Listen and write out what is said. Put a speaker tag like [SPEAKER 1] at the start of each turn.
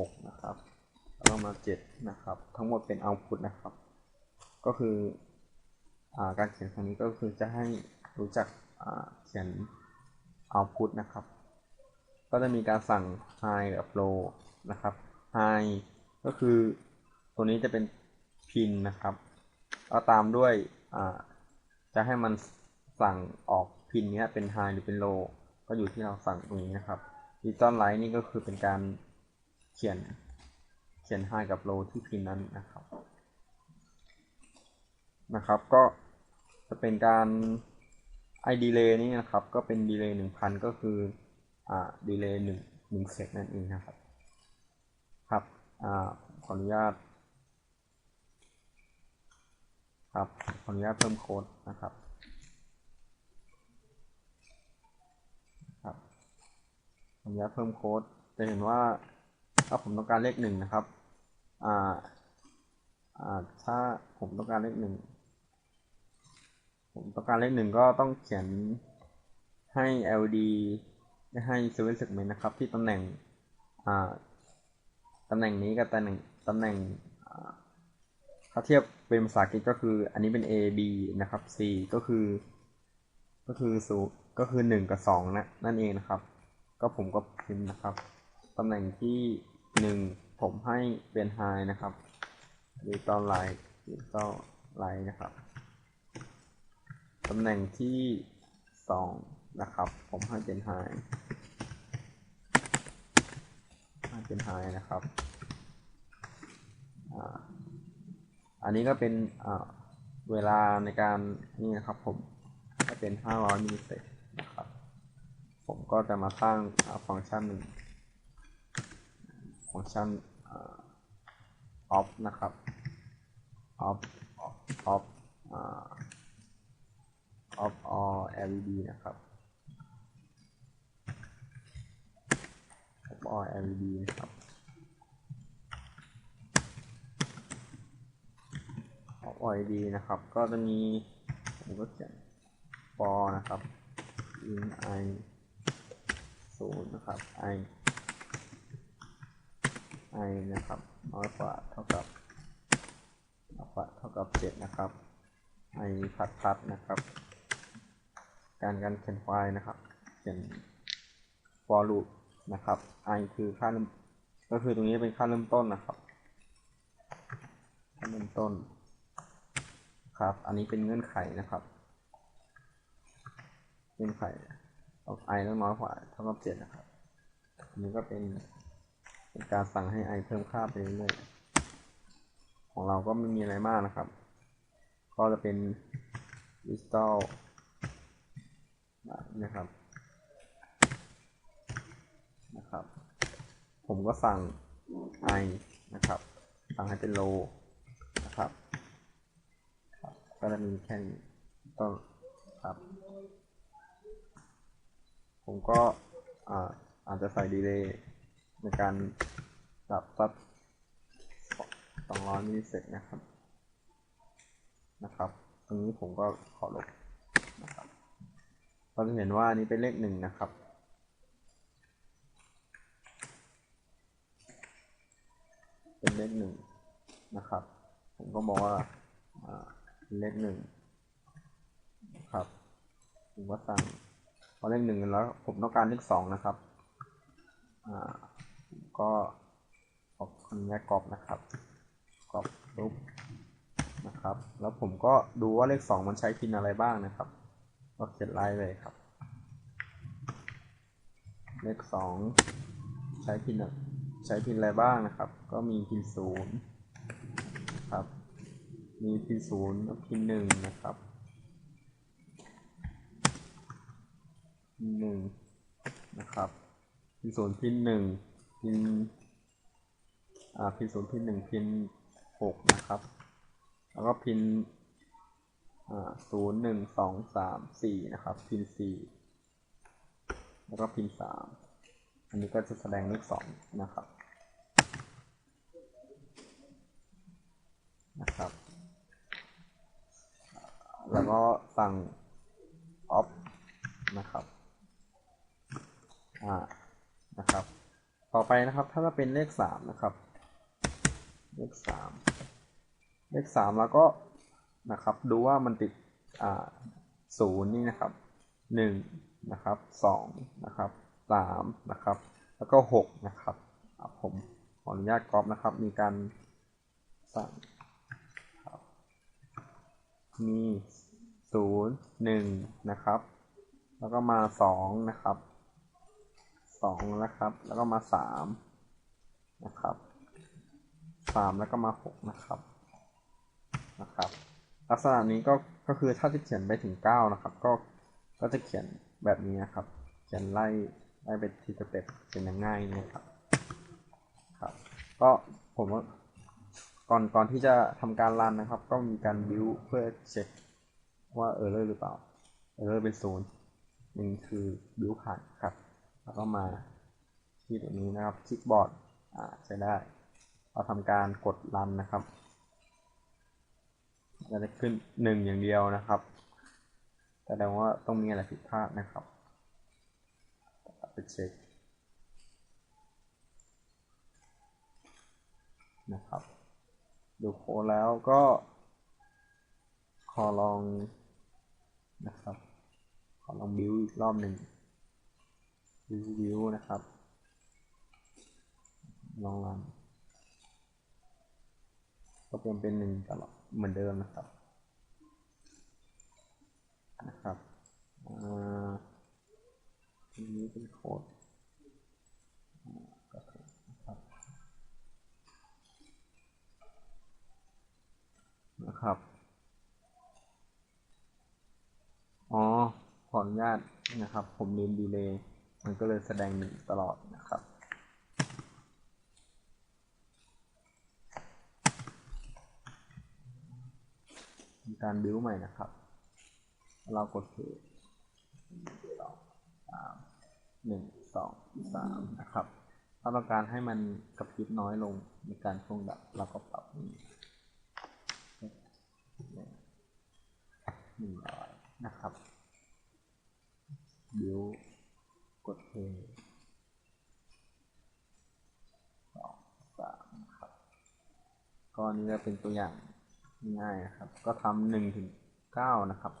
[SPEAKER 1] 6นะครับแล้วมา7นะครับทั้งหมดเป็น output นะครับ ก็คืออการเขียนครั้งนี้ก็คือจะให้รู้จักเขียน output นะครับ ก็จะมีการสั่ง high กับ low นะครับ high ก็คือตัวนี้จะเป็น pin นะครับก็ตามด้วยจะให้มันสั่งออกพินนี้เป็น high หรือเป็น low ก็อยู่ที่เราสั่งตรงนี้นะครับ digital light นี่ก็คือเป็นการ เขียนเขียน high กับ low ที่พินนั้นนะครับนะครับ ก็จะเป็นการ i delay นี่นะครับ ก็เป็น delay 1000 ก็คืออ่า delay 1 1เซกนั่นเองนะครับ ครับอ่าขออนุญาตครับขออนุญาตเพิ่มโค้ดนะครับครับขออนุญาตเพิ่มโค้ดจะเห็นว่า ถ้าผมต้องการเลขหนึ่งนะครับอ่าอ่าถ้าผมต้องการเลขหนึ่งผมต้องการเลขหนึ่งก็ต้องเขียนให้ LD ให้ seven segment นะครับ ที่ตำแหน่งอ่าตำแหน่งนี้กับตำแหน่งตำแหน่งถ้าเทียบเป็นภาษาอังกฤษก็คือ อันนี้เป็น A B นะครับ C ก็คือ ก็คือศูก็คือหนึ่งกับสองนะนั่นเองนะครับ ก็ผมก็พิมพ์นะครับตำแหน่งที่ หนึ่งผมให้เป็น high นะครับ digital light digital light นะครับตำแหน่งที่สองนะครับ ผมให้เป็น high ให้เป็น high นะครับอันนี้ก็เป็นเวลาในการนี่นะครับผมให้เป็น 500มิลลิเซกนะครับ ผมก็จะมาสร้างฟังก์ชันหนึ่ง ฟังก์ชัน off นะครับ off off off all LED นะครับ off all LED นะครับ off all LED นะครับ ก็จะมีผมก็เขียน for นะครับ in i ศูนย์นะครับ i i นะครับน้อยกว่าเท่ากับน้อยกว่าเท่ากับเจ็ดนะครับ i พัดพัดนะครับ การการเขียนไฟล์นะครับเขียน for loop นะครับ i คือค่าก็คือตรงนี้เป็นค่าเริ่มต้นนะครับค่าเริ่มต้นครับ อันนี้เป็นเงื่อนไขนะครับ เงื่อนไขเอา i ต้องน้อยกว่าเท่ากับเจ็ดนะครับ อันนี้ก็เป็น เป็นการสั่งให้ i เพิ่มค่าไปเรื่อยๆของเราก็ไม่มีอะไรมากนะครับ ก็จะเป็น install นะครับนะครับ ผมก็สั่ง i นะครับ สั่งให้เป็น low นะครับ ก็จะมีแค่นี้ต้นครับผมก็อาจจะใส่ดีเลย์ ในการดับสัก200มิลลิเซกนะครับ นะครับ ตรงนี้ผมก็ขอลบนะครับเราจะเห็นว่านี้เป็นเลขหนึ่งนะครับ เป็นเลขหนึ่งนะครับ ผมก็บอกว่าเป็นเลขหนึ่งนะครับผมก็สั่งพอเลขหนึ่งแล้วผมต้องการเลขสองนะครับ อ่า ก็ขอบคุณแม่กรอบนะครับกรอบรูปนะครับ แล้วผมก็ดูว่าเลขสองมันใช้พินอะไรบ้างนะครับก็เขียนไล่เลยครับ เลขสองใช้พินใช้พินอะไรบ้างนะครับ ก็มีพินศูนย์ครับ มีพินศูนย์พินหนึ่งนะครับหนึ่งนะครับพินศูนย์พินหนึ่ง พินอ่าพินศูนย์พินหนึ่งพินหกนะครับ แล้วก็พินศูนย์หนึ่งสองสามสี่นะครับ พินสี่แล้วก็พินสามอันนี้ก็จะแสดงเลขสองนะครับนะครับ แล้วก็สั่ง off นะครับ อ่า นะครับ พอ ไปนะครับ ถ้าจะเป็นเลขสามนะครับ เลขสามเลขสามแล้วก็นะครับ ดูว่ามันติดอ่าศูนย์นี่นะครับหนึ่งนะครับสองนะครับสามนะครับ แล้วก็หกนะครับผมขออนุญาตก๊อปนะครับ มีการสั่งมีศูนย์หนึ่งนะครับ แล้วก็มาสองนะครับ สองนะครับ แล้วก็มาสามนะครับสามแล้วก็มาหกนะครับนะครับ ลักษณะนี้ก็ก็คือถ้าจะเขียนไปถึงเก้านะครับ ก็ก็จะเขียนแบบนี้นะครับ เขียนไล่ไล่ไปทีสเต็ปเขียนง่ายๆนะครับครับ ก็ผมว่าก่อนก่อนที่จะทำการรันนะครับ ก็มีการบิวเพื่อเช็คว่าเออร์เลอร์หรือเปล่าเออร์เลอร์เป็นศูนย์หนึ่งคือบิวผ่านครับ แล้วก็มาที่ตรงนี้นะครับคลิกบอร์ดอ่าใช้ได้ เราทำการกดรันนะครับจะได้ขึ้นหนึ่งอย่างเดียวนะครับแสดงว่าต้องมีอะไรผิดพลาดนะครับไปเช็คนะครับ ดูโค้ดแล้วก็ขอลองนะครับ ขอลองบิวอีกรอบหนึ่ง วิวนะครับ ลองรันก็เป็นเป็นหนึ่งตลอดเหมือนเดิมนะครับ นะครับอ่าอันนี้เป็นโค้ดนะครับนะครับอ๋อขออนุญาตนะครับ ผมลืมดีเลย์ มันก็เลยแสดงหนึ่งตลอดนะครับ มีการบิวใหม่นะครับ เรากดเพย์สสามหนึ่งสองสามนะครับ ถ้าต้องการให้มันกระพริบน้อยลงในการช่วงดับเราก็ปรับนี้หนึ่งร้อยนะครับ บิว กดเพย์สองสามครับก็อันนี้จะเป็นตัวอย่างง่ายนะครับ ก็ทำหนึ่งถึงเก้านะครับ